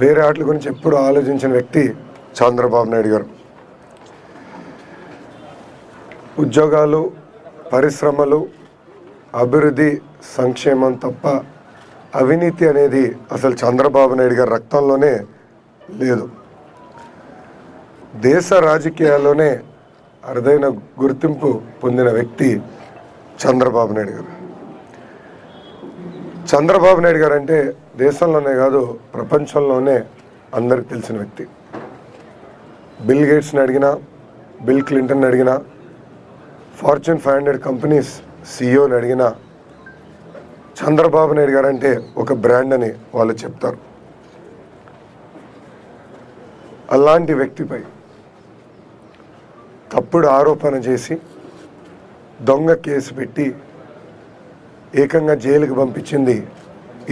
వేరే వాటి గురించి ఎప్పుడు ఆలోచించిన వ్యక్తి చంద్రబాబు నాయుడు గారు. ఉద్యోగాలు పరిశ్రమలు అభివృద్ధి సంక్షేమం తప్ప అవినీతి అనేది అసలు చంద్రబాబు నాయుడు గారి రక్తంలోనే లేదు. దేశ రాజకీయాల్లోనే అరుదైన గుర్తింపు పొందిన వ్యక్తి చంద్రబాబు నాయుడు గారు. చంద్రబాబు నాయుడు గారు అంటే దేశంలోనే కాదు ప్రపంచంలోనే అందరికి తెలిసిన వ్యక్తి. బిల్ గేట్స్ని అడిగినా బిల్ క్లింటన్ అడిగినా ఫార్చ్యూన్ ఫైవ్ హండ్రెడ్ కంపెనీస్ సిఇఓని అడిగినా చంద్రబాబు నాయుడు గారు అంటే ఒక బ్రాండ్ అని వాళ్ళు చెప్తారు. అలాంటి వ్యక్తిపై తప్పుడు ఆరోపణ చేసి దొంగ కేసు పెట్టి ఏకంగా జైలుకి పంపించింది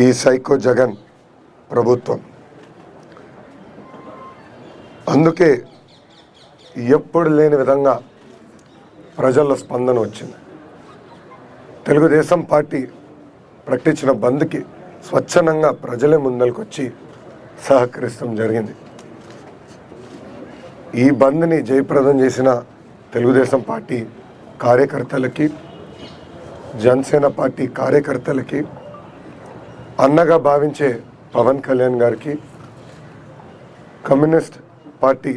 ఈ సైకో జగన్ ప్రభుత్వం. అందుకే ఎప్పుడు లేని విధంగా ప్రజల్లో స్పందన వచ్చింది. తెలుగుదేశం పార్టీ ప్రకటించిన బంద్కి స్వచ్ఛందంగా ప్రజలే ముందరికొచ్చి సహకరిస్తాం జరిగింది. ఈ బంద్ని జయప్రదం చేసిన తెలుగుదేశం పార్టీ కార్యకర్తలకి జనసేన పార్టీ కార్యకర్తలకి అన్నగా భావించే పవన్ కళ్యాణ్ గారికి కమ్యూనిస్ట్ పార్టీ